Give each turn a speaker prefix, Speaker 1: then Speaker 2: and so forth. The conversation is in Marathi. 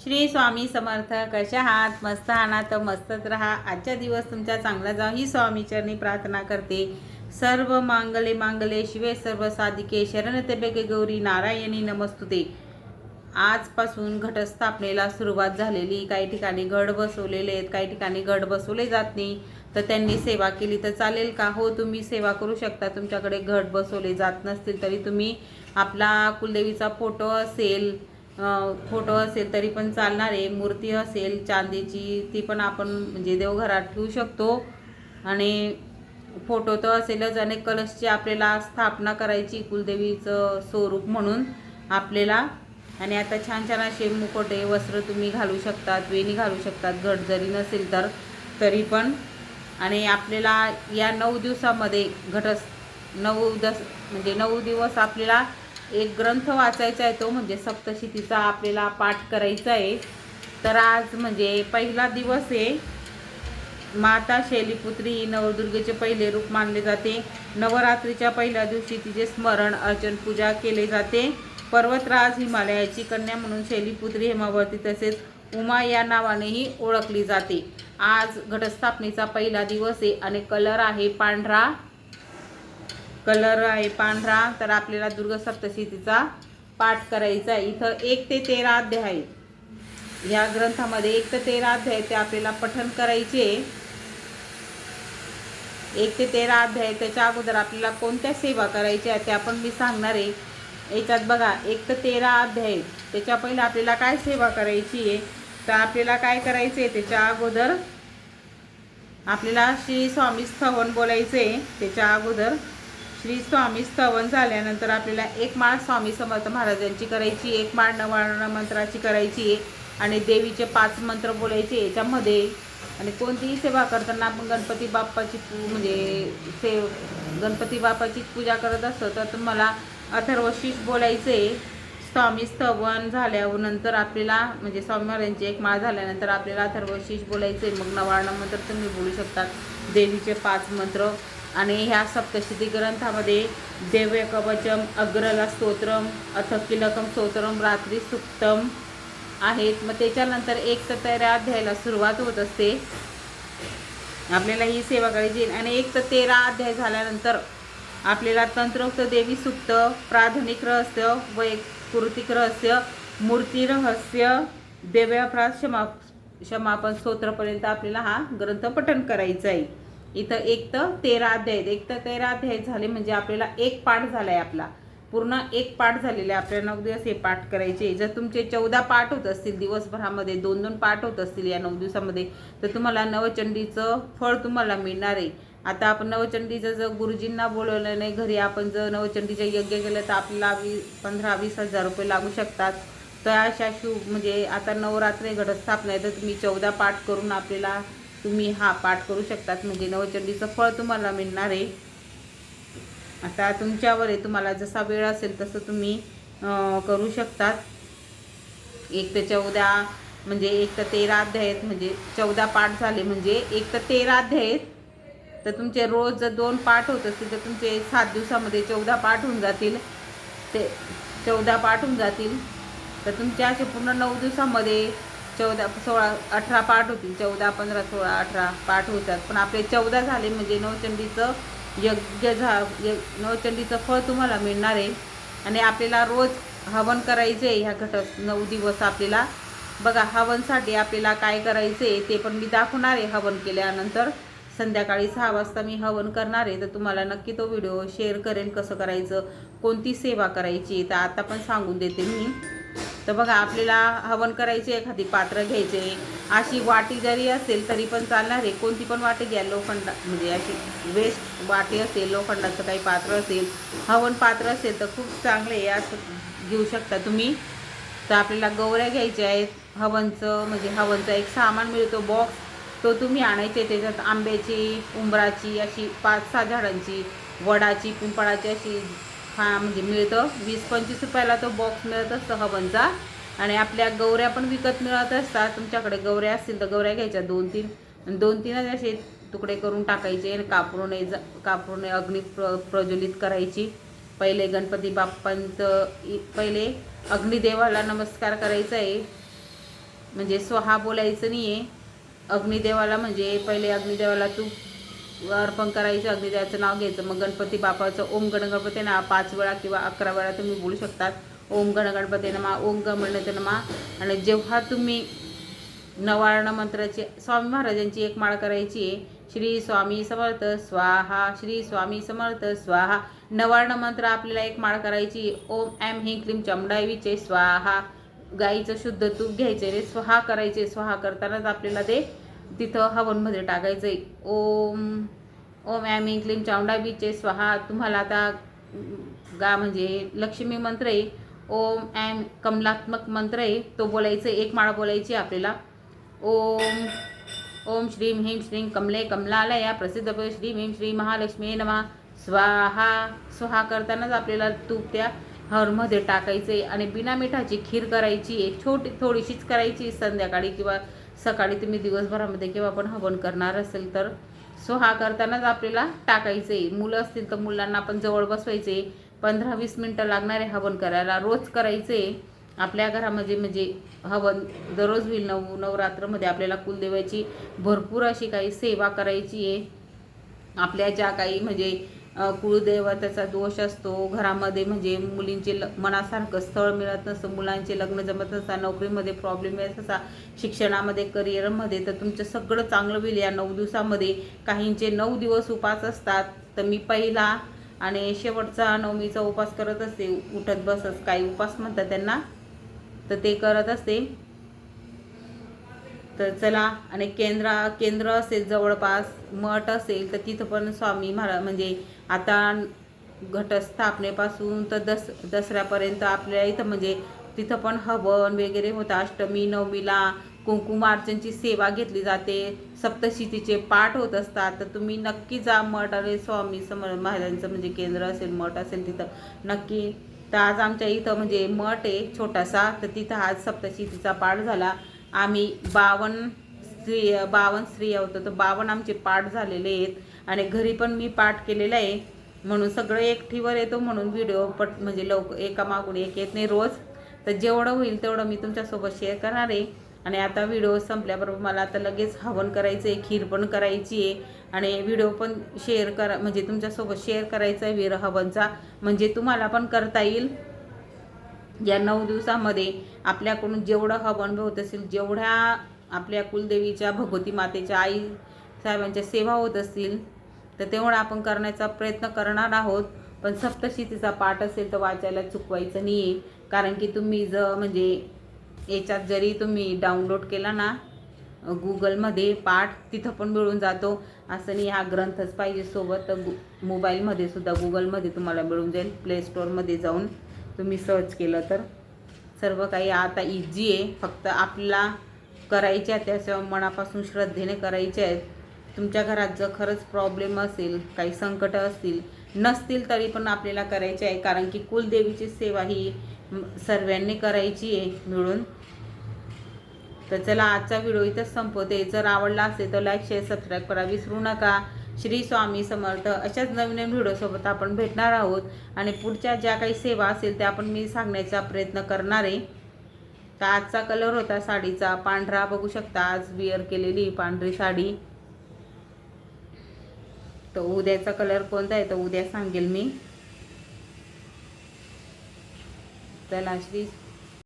Speaker 1: श्री स्वामी समर्थ कशा आहात? मस्त आहात तर मस्तच राहा. आजचा दिवस तुमचा चांगला जाऊ ही स्वामीचरणी प्रार्थना करते. सर्व मांगले मांगले शिवे सर्व साधिके शरण बेगे गौरी नारायणी नमस्तुते. आजपासून घटस्थापनेला सुरुवात झालेली. काही ठिकाणी गड बसवलेले आहेत काही ठिकाणी गड बसवले जात नाही. तर त्यांनी सेवा केली तर चालेल का? हो तुम्ही सेवा करू शकता. तुमच्याकडे घट बसवले जात नसतील तरी तुम्ही आपला कुलदेवीचा फोटो असेल फोटो असेल तरी पण चालणार आहे. मूर्ती असेल चांदीची ती पण आपण म्हणजे देवघरात ठेवू शकतो. आणि फोटो तर असेलच. आणि कलशची आपल्याला स्थापना करायची कुलदेवीचं स्वरूप म्हणून आपल्याला. आणि आता छान छान असे मुकोटे वस्त्र तुम्ही घालू शकतात वेणी घालू शकतात. घट जरी नसेल तर तरी पण. आणि आपल्याला या नऊ दिवसामध्ये घटस नऊ दस म्हणजे नऊ दिवस आपल्याला एक ग्रंथ वाचायचा आहे तो म्हणजे सप्तशतीचा आपल्याला पाठ करायचा आहे. तर आज म्हणजे पहिला दिवस आहे. माता शैलीपुत्री ही नवदुर्गेचे पहिले रूप मानले जाते. नवरात्रीच्या पहिल्या दिवशी तिचे स्मरण अर्चन पूजा केले जाते. पर्वतराज हिमालयाची कन्या म्हणून शैलीपुत्री हेमावती तसेच उमा या नावानेही ओळखली जाते. आज घटस्थापनेचा पहिला दिवस आहे आणि कलर आहे पांढरा. कलर आहे पांढरा तर आपल्याला दुर्गा सप्तशतीचा पाठ करायचा आहे. इथं एक ते तेरा अध्याय आहेत. या ग्रंथामध्ये एक ते तेरा अध्याय ते आपल्याला पठन करायचे. एक ते तेरा अध्याय त्याच्या अगोदर आपल्याला कोणत्या सेवा करायच्या आहे त्या पण मी सांगणार आहे. याच्यात बघा एक ते तेरा अध्याय त्याच्या पहिलं आपल्याला काय सेवा करायची आहे तर आपल्याला काय करायचं आहे त्याच्या अगोदर आपल्याला श्री स्वामी स्थवन बोलायचं आहे त्याच्या अगोदर श्री स्वामी स्तवन झाल्यानंतर आपल्याला एक माळ स्वामी समर्थ महाराजांची करायची एक माळ नवारण मंत्राची करायची आहे आणि देवीचे पाच मंत्र बोलायचे याच्यामध्ये. आणि कोणतीही सेवा करताना आपण गणपती बाप्पाची पू म्हणजे से गणपती बाप्पाची पूजा करत असतो तर तुम्हाला अथर्वशीष बोलायचे. स्वामी स्तवन झाल्यानंतर आपल्याला म्हणजे स्वामी महाराजांची एक माळ झाल्यानंतर आपल्याला अथर्वशीष बोलायचे. मग नवारण मंत्र तुम्ही बोलू शकतात देवीचे पाच मंत्र. आणि ह्या सप्तशती ग्रंथामध्ये देव्य कवचम अग्रला स्तोत्रम अथ किलकम स्तोत्रम रात्री सुक्तम आहेत. मग त्याच्यानंतर एक तर तेरा अध्यायाला सुरुवात होत असते. आपल्याला ही सेवा करायची आणि एक तर तेरा अध्याय झाल्यानंतर आपल्याला तंत्रोक्त देवी सुप्त प्राथमिक रहस्य व एक कृतिक रहस्य मूर्ती रहस्य देव्याप्रात क्षमा क्षमापन स्तोत्रपर्यंत आपल्याला हा ग्रंथ पठण करायचा आहे. इथं एक तर तेरा अध्याय आहेत. एक तर तेरा अध्याय झाले म्हणजे आपल्याला एक पाठ झाला आहे आपला. पूर्ण एक पाठ झालेला आहे आपल्याला नऊ दिवस हे पाठ करायचे. जर तुमचे चौदा पाठ होत असतील दिवसभरामध्ये दोन दोन पाठ होत असतील या नऊ दिवसामध्ये तर तुम्हाला नवचंडीचं फळ तुम्हाला मिळणार आहे. आता आपण नवचंडीचं जर गुरुजींना बोलवलं नाही घरी आपण जर नवचंडीचं यज्ञ केलं तर आपल्याला वीस पंधरा वीस हजार रुपये लागू शकतात. तर अशा शुभ म्हणजे आता नवरात्री घटस्थापना आहे तर तुम्ही चौदा पाठ करून आपल्याला तुम्ही हा पाठ करू शकतात. म्हणजे नवचंडीचं फळ तुम्हाला मिळणार आहे. आता तुमच्यावर आहे. तुम्हाला जसा वेळ असेल तसं तुम्ही करू शकतात. एक ते चौदा म्हणजे एक तर तेरा अध्याय आहेत म्हणजे चौदा पाठ झाले. म्हणजे एक तर तेरा अध्याय आहेत तर तुमचे रोज जर दोन पाठ होत असतील तर तुमचे सात दिवसामध्ये चौदा पाठ होऊन जातील. ते चौदा पाठ होऊन जातील. तर तुमच्या असे पूर्ण नऊ दिवसामध्ये चौदा सोळा अठरा पाठ होतील. चौदा पंधरा सोळा अठरा पाठ होतात. पण आपले चौदा झाले म्हणजे नवचंडीचं यज्ञ झा य नवचंडीचं फळ तुम्हाला मिळणार आहे. आणि आपल्याला रोज हवन करायचं आहे ह्या घटक नऊ दिवस आपल्याला. बघा हवनसाठी आपल्याला काय करायचं आहे ते पण मी दाखवणार आहे हवन केल्यानंतर. संध्याकाळी सहा वाजता मी हवन करणार आहे. तर तुम्हाला नक्की तो व्हिडिओ शेअर करेन कसं करायचं कोणती सेवा करायची तर आता पण सांगून देते मी. तर बघा आपल्याला हवन करायचे एखादी पात्र घ्यायचे. अशी वाटी जरी असेल तरी पण चालणार आहे. कोणती पण वाटी घ्या लोखंड म्हणजे अशी वेस्ट वाटी असेल लोखंडाचं काही पात्र असेल हवन पात्र असेल तर खूप चांगले आहे असं घेऊ शकता तुम्ही. तर आपल्याला गौऱ्या घ्यायच्या आहेत. हवनचं म्हणजे हवनचा एक सामान मिळतो बॉक्स तो तुम्ही आणायचे त्याच्यात आंब्याची उंबराची अशी पाच सहा झाडांची वडाची पिंपळाची अशी हा म्हणजे मिळतं वीस पंचवीस रुपयाला तो बॉक्स मिळत असतो हवनचा आणि आपल्या गौऱ्या पण विकत मिळत असतात. तुमच्याकडे गौऱ्या असतील तर गौऱ्या घ्यायच्या दोन तीन. आणि दोन तीनच असे तुकडे करून टाकायचे आणि कापरून ज अग्नी प्र प्रज्वलित करायची. पहिले गणपती बाप्पांचं इ- पहिले अग्निदेवाला नमस्कार करायचा आहे. म्हणजे स्वहा बोलायचं नाही आहे अग्निदेवाला म्हणजे पहिले अग्निदेवाला तूप अर्पण करायचं अग्निदेवाचं नाव घ्यायचं. मग गणपती बापाचं ओम गणगणपती ना पाच वेळा किंवा अकरा वेळा तुम्ही बोलू शकतात. ओम गणगणपती नमा ओम गणपती नमा आणि जेव्हा तुम्ही नवार्ण मंत्राची स्वामी महाराजांची एक माळ करायची आहे श्री स्वामी समर्थ स्वाहा श्री स्वामी समर्थ स्वाहा. नवार्ण मंत्र आपल्याला एक माळ करायची ओम एम ही क्लीम चमडावीचे स्वाहा. गाईचं शुद्ध तूप घ्यायचे रे स्वाहा करायचे स्वाहा करतानाच आपल्याला ते तिथं हवनमध्ये टाकायचं आहे ओम ओम ॲम हिं क्लीम चामुंडाबीचे स्वाहा. तुम्हाला आता गा म्हणजे लक्ष्मी मंत्र आहे. ओम ॲम कमलात्मक मंत्र आहे. तो बोलायचं एक माळ बोलायची आपल्याला. ओम ओम श्रीं ह्रीम श्रीं कमले कमलालया प्रसिद्ध श्रीम श्रीं श्री महालक्ष्मी नमा. स्वाहा. स्वाहा करतानाच आपल्याला तूप त्या हरमध्ये आहे आणि बिना मिठाची खीर करायची आहे छोटी थोडीशीच करायची संध्याकाळी किंवा सकाळी तुम्ही दिवसभरामध्ये किंवा पण हवन करणार असेल तर. सो हा करतानाच आपल्याला टाकायचं आहे मुलं असतील तर मुलांना आपण जवळ बसवायचे पंधरा वीस मिनटं लागणारे हवन करायला. रोज करायचे आपल्या घरामध्ये म्हणजे हवन दररोज होईल. नऊ नवरात्रमध्ये आपल्याला कुलदेवाची भरपूर अशी काही सेवा करायची आहे. आपल्या ज्या काही म्हणजे कुळदेवताचा दोष असतो. घरामध्ये म्हणजे मुलींचे ल मनासारखं स्थळ मिळत नसतं. मुलांचे लग्न जमत नसतात नोकरीमध्ये प्रॉब्लेम येत असा शिक्षणामध्ये करिअरमध्ये तर तुमचं सगळं चांगलं होईल. या नऊ दिवसामध्ये काहींचे नऊ दिवस उपास असतात. तर मी पहिला आणि शेवटचा नवमीचा उपास करत असते. उठत बसत काही उपास म्हणतात त्यांना तर ते करत असते. तर चला आणि केंद्र केंद्र असेल जवळपास मठ असेल तर तिथं पण स्वामी महाराज म्हणजे आता घटस्थापनेपासून तर दस दसऱ्यापर्यंत आपल्या इथं म्हणजे तिथं पण हवन वगैरे होतं. अष्टमी नवमीला कुंकुमार्चनची सेवा घेतली जाते. सप्तशितीचे पाठ होत असतात. तर तुम्ही नक्की जा मठ आणि स्वामी समर महाराजांचं म्हणजे केंद्र असेल मठ असेल तिथं. नक्की. तर आज आमच्या इथं म्हणजे मठ आहे छोटासा. तर तिथं आज सप्तशितीचा पाठ झाला. आम्ही बावन्न स्त्री बावन्न स्त्रिया होतो तर बावन्न आमचे पाठ झालेले आहेत. आणि घरी पण मी पाठ केलेला आहे. म्हणून सगळं एकठीवर येतो म्हणून व्हिडिओ पट म्हणजे लवकर एका मागून एक येत नाही रोज. तर जेवढं होईल तेवढं मी तुमच्यासोबत शेअर करणार आहे. आणि आता व्हिडिओ संपल्याबरोबर मला आता लगेच हवन करायचं आहे खीर पण करायची आहे. आणि व्हिडिओ पण शेअर करा म्हणजे तुमच्यासोबत शेअर करायचा आहे वीर हवनचा. म्हणजे तुम्हाला पण करता येईल. या नऊ दिवसामध्ये आपल्याकडून जेवढं हवन होत असेल जेवढ्या आपल्या कुलदेवीच्या भगवती मातेच्या आई साहेबांच्या सेवा होत असतील तर तेवढं आपण करण्याचा प्रयत्न करणार आहोत. पण सप्तशीतीचा पाठ असेल तर वाचायला चुकवायचं नाही आहे कारण की तुम्ही जर म्हणजे याच्यात जरी तुम्ही डाउनलोड केला ना गुगलमध्ये पाठ तिथं पण मिळून जातो. असं नाही हा ग्रंथच पाहिजे सोबत. तर गु मोबाईलमध्ये सुद्धा गुगलमध्ये तुम्हाला मिळून जाईल. प्ले स्टोअरमध्ये जाऊन तुम्ही सर्च केलं तर. सर्व काही आता इझी आहे. फक्त आपला करायच्या त्याच्या मनापासून श्रद्धेने करायच्या आहेत. तुमच्या घरात जर खरंच प्रॉब्लेम असेल काही संकट असतील नसतील तरी पण आपल्याला करायचे आहे. कारण की कुलदेवीची सेवा ही सर्वांनी करायची आहे मिळून. तर चला आजचा व्हिडिओ इथंच संपवते. जर आवडला असेल तर लाईक शेअर सबस्क्राईब करा. विसरू नका. श्री स्वामी समर्थ अशाच नवीन नवीन व्हिडिओसोबत आपण भेटणार आहोत. आणि पुढच्या ज्या काही सेवा असेल त्या पण मी सांगण्याचा प्रयत्न करणार आहे. तर आजचा कलर होता साडीचा. पांढरा बघू शकता आज विअर केलेली पांढरी साडी. तर उद्याचा कलर कोणता आहे तर उद्या सांगेल मी. चला श्री